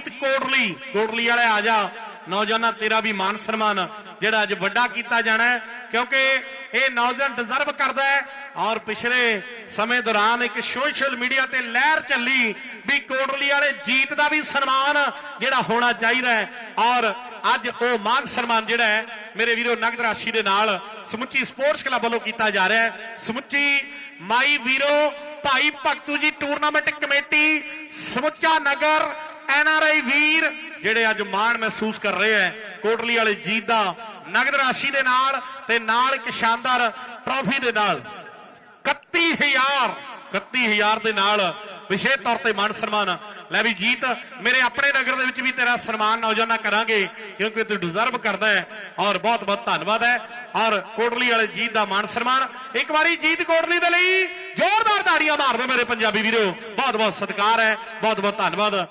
ਕੋਟਲੀ। ਕੋਟਲੀ ਵਾਲੇ ਆ ਜਾ। ਨੌਜਵਾਨਾਂ, ਤੇਰਾ ਵੀ ਮਾਨ ਸਨਮਾਨ ਜਿਹੜਾ ਅੱਜ ਵੱਡਾ ਕੀਤਾ ਜਾਣਾ ਹੈ, ਕਿਉਂਕਿ ਇਹ ਨੌਜਵਾਨ ਡਿਜ਼ਰਵ ਕਰਦਾ ਹੈ। ਔਰ ਪਿਛਲੇ ਸਮੇਂ ਦੌਰਾਨ ਇੱਕ ਸੋਸ਼ਲ ਮੀਡੀਆ ਤੇ ਲਹਿਰ ਚੱਲੀ ਵੀ ਕੋਟਲੀ ਵਾਲੇ ਜੀਤ ਦਾ ਵੀ ਸਨਮਾਨ ਜਿਹੜਾ ਹੋਣਾ ਚਾਹੀਦਾ ਹੈ। ਔਰ ਅੱਜ ਉਹ ਮਾਨ ਸਨਮਾਨ ਜਿਹੜਾ ਹੈ, ਮੇਰੇ ਵੀਰੋ, ਨਗਦ ਰਾਸ਼ੀ ਦੇ ਨਾਲ ਸਮੁੱਚੀ ਸਪੋਰਟਸ ਕਲੱਬ ਵੱਲੋਂ ਕੀਤਾ ਜਾ ਰਿਹਾ ਹੈ। ਸਮੁੱਚੀ ਮਾਈ ਵੀਰੋ, ਭਾਈ ਭਗਤੂ ਜੀ ਟੂਰਨਾਮੈਂਟ ਕਮੇਟੀ, ਸਮੁੱਚਾ ਨਗਰ ਐਨ ਆਰ ਆਈ ਵੀਰ, ਜਿਹੜੇ ਅੱਜ ਮਾਣ ਮਹਿਸੂਸ ਕਰ ਰਹੇ ਹੈ, ਕੋਟਲੀ ਵਾਲੇ ਜੀਤ ਦਾ ਨਗਦ ਰਾਸ਼ੀ ਦੇ ਨਾਲ ਤੇ ਨਾਲ ਇੱਕ ਸ਼ਾਨਦਾਰ ਟਰਾਫੀ ਦੇ ਨਾਲ। 31000 31000 ਦੇ ਨਾਲ ਵਿਸ਼ੇਸ਼ ਤੌਰ ਤੇ ਮਾਨ ਸਨਮਾਨ। ਲੈ ਵੀ ਜੀਤ, ਮੇਰੇ ਆਪਣੇ ਨਗਰ ਦੇ ਵਿੱਚ ਵੀ ਤੇਰਾ ਸਨਮਾਨ ਨੌਜਵਾਨਾਂ ਕਰਾਂਗੇ, ਕਿਉਂਕਿ ਤੂੰ ਡਿਜ਼ਰਵ ਕਰਦਾ ਹੈ ਔਰ ਬਹੁਤ ਬਹੁਤ ਧੰਨਵਾਦ ਹੈ। ਔਰ ਕੋਟਲੀ ਵਾਲੇ ਜੀਤ ਦਾ ਮਾਨ ਸਨਮਾਨ। ਇੱਕ ਵਾਰੀ ਜੀਤ ਕੋਟਲੀ ਦੇ ਲਈ ਜ਼ੋਰਦਾਰ ਤਾੜੀਆਂ ਮਾਰ ਦਿਓ ਮੇਰੇ ਪੰਜਾਬੀ ਵੀਰੋ। ਬਹੁਤ ਬਹੁਤ ਸਤਿਕਾਰ ਹੈ, ਬਹੁਤ ਬਹੁਤ ਧੰਨਵਾਦ।